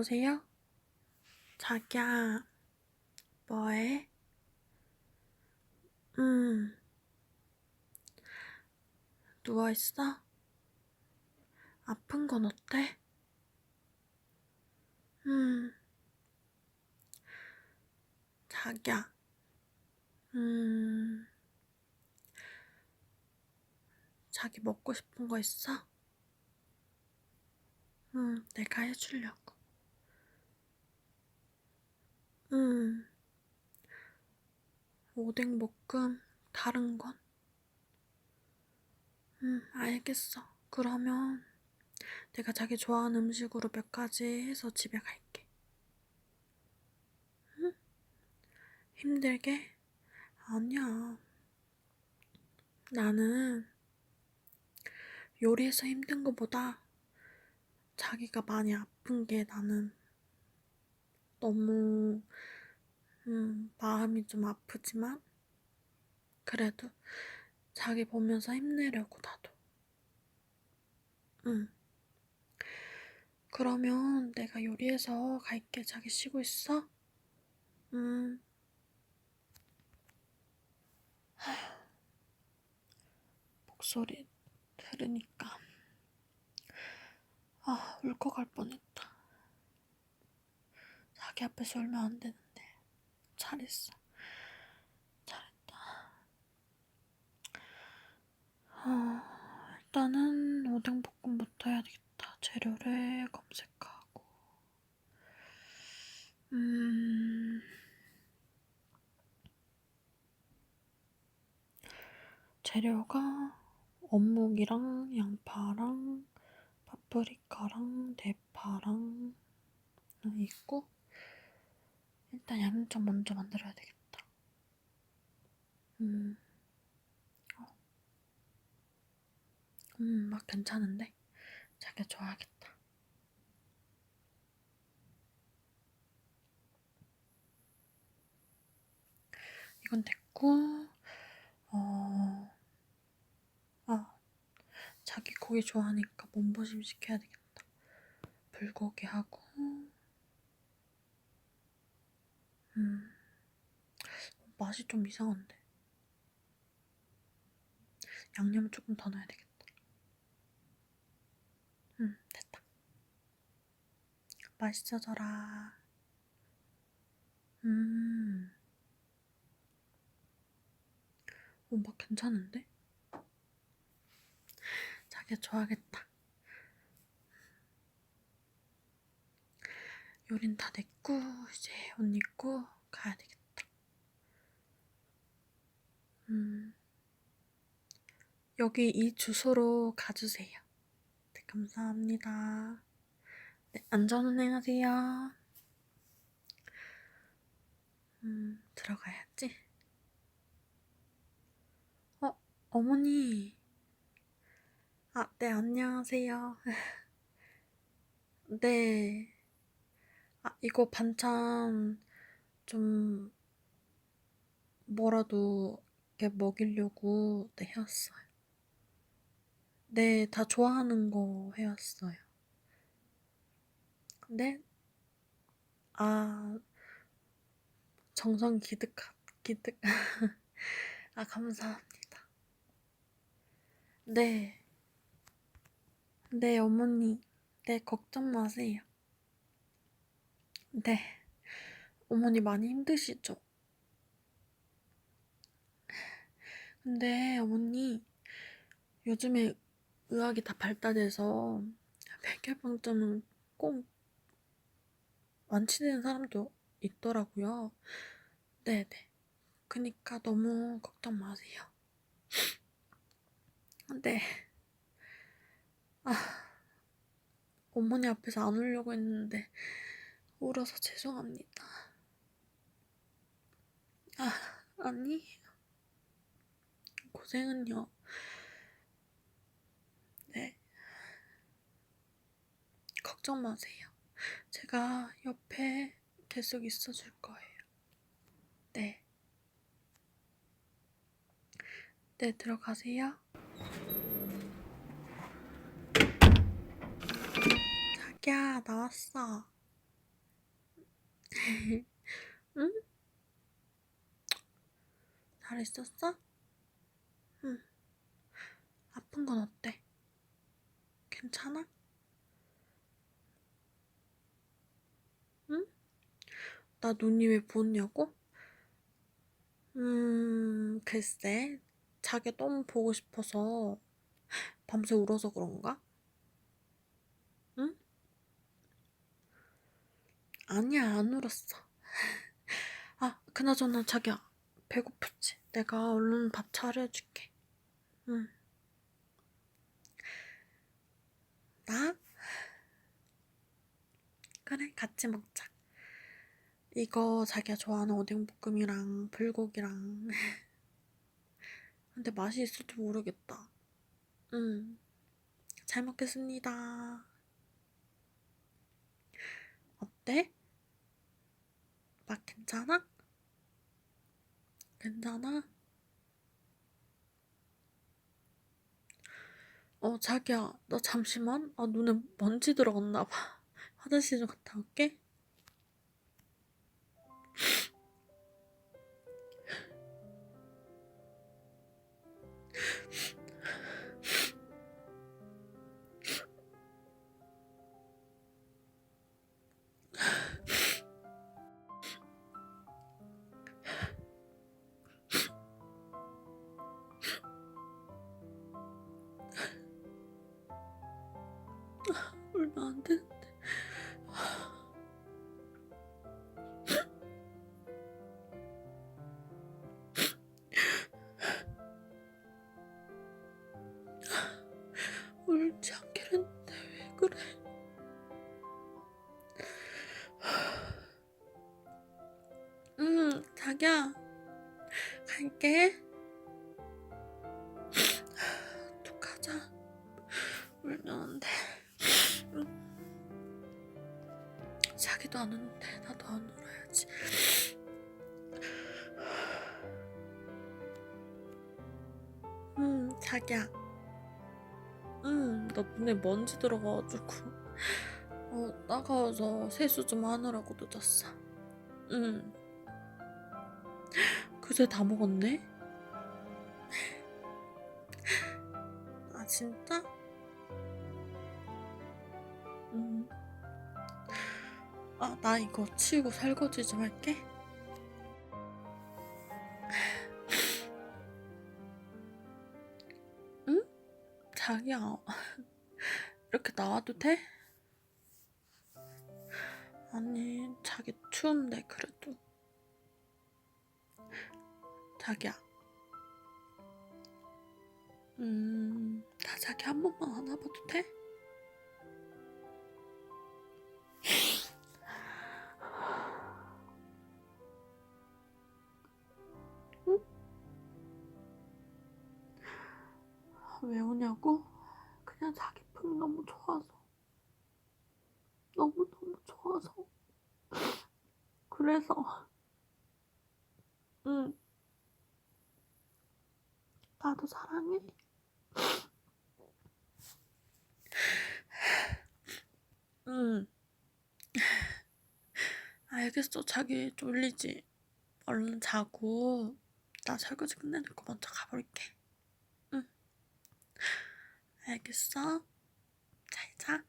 여보세요? 자기야, 뭐해? 음, 누워있어? 아픈 건 어때? 음, 자기야, 음, 자기 먹고 싶은 거 있어? 음, 내가 해주려고. 음, 오뎅 볶음, 다른 건? 음, 알겠어. 그러면 내가 자기 좋아하는 음식으로 몇 가지 해서 집에 갈게. 응? 힘들게? 아니야. 나는 요리해서 힘든 것보다 자기가 많이 아픈 게 나는 너무 음, 마음이 좀 아프지만 그래도 자기 보면서 힘내려고 나도. 응. 그러면 내가 요리해서 갈게. 자기 쉬고 있어? 음. 목소리 들으니까 아, 울컥할 뻔했다. 자기 앞에서 울면 안 되는데. 잘했어. 잘했다. 어, 일단은 오뎅볶음부터 해야 되겠다. 재료를 검색하고. 음. 재료가 어묵이랑 양파랑 파프리카랑 대파랑 있고 일단 양념장 먼저 만들어야 되겠다. 음, 어. 음, 막 괜찮은데? 자기가 좋아하겠다. 이건 됐고, 어, 아, 자기 고기 좋아하니까 몸보심 시켜야 되겠다. 불고기 하고, 음, 맛이 좀 이상한데. 양념을 조금 더 넣어야 되겠다. 음, 됐다. 맛있어져라. 음. 오, 맛 괜찮은데? 자기가 좋아하겠다. 요린 다 됐고, 이제 옷 입고 가야 되겠다. 음. 여기 이 주소로 가주세요. 네, 감사합니다. 네, 안전운행하세요. 음, 들어가야지. 어, 어머니. 아, 네, 안녕하세요. 네. 아, 이거 반찬 좀 뭐라도 이렇게 먹이려고 네, 해왔어요. 네, 다 좋아하는 거 해왔어요. 네? 아, 정성 기득, 기득. 아, 감사합니다. 네. 네, 어머니. 네, 걱정 마세요. 네. 어머니 많이 힘드시죠? 근데 어머니, 요즘에 의학이 다 발달해서 백혈병증은 꼭 완치되는 사람도 있더라고요. 네네. 그니까 너무 걱정 마세요. 네. 아, 어머니 앞에서 안 울려고 했는데 울어서 죄송합니다. 아, 아니. 고생은요. 네. 걱정 마세요. 제가 옆에 계속 있어줄 거예요. 네. 네, 들어가세요. 자기야, 나왔어. 응? 잘 있었어? 응. 아픈 건 어때? 괜찮아? 응? 나 눈이 왜 부었냐고? 음, 글쎄. 자기 너무 보고 싶어서 밤새 울어서 그런가? 응? 아니야, 안 울었어. 아, 그나저나 자기야, 배고프지? 내가 얼른 밥 차려줄게. 응. 나? 그래, 같이 먹자. 이거 자기가 좋아하는 오뎅볶음이랑 불고기랑. 근데 맛이 있을지 모르겠다. 응. 잘 먹겠습니다. 어때? 맛 괜찮아? 괜찮아? 어, 자기야, 나 잠시만. 아, 눈에 먼지 들어갔나 봐. 화장실 좀 갔다 올게. 안 되는데. 울지 않기랬는데 왜 그래? 응, 자기야. 갈게. 어떡하자. 울면 안 돼. 자기도 안 우는데 나도 안 울어야지. 음, 자기야. 음, 나 눈에 먼지 들어가가지고 어, 나가서 세수 좀 하느라고 늦었어. 음. 그새 다 먹었네? 아, 진짜? 아, 나 이거 치우고 설거지 좀 할게. 응? 자기야, 이렇게 나와도 돼? 아니, 자기 추운데, 그래도. 자기야. 음, 나 자기 한 번만 안아봐도 돼? 왜 우냐고? 그냥 자기 품 너무 좋아서. 너무너무 좋아서. 그래서. 응. 나도 사랑해. 응. 알겠어. 자기 쫄리지. 얼른 자고. 나 설거지 끝내는 거 먼저 가볼게. 응. 알겠어? 잘 자.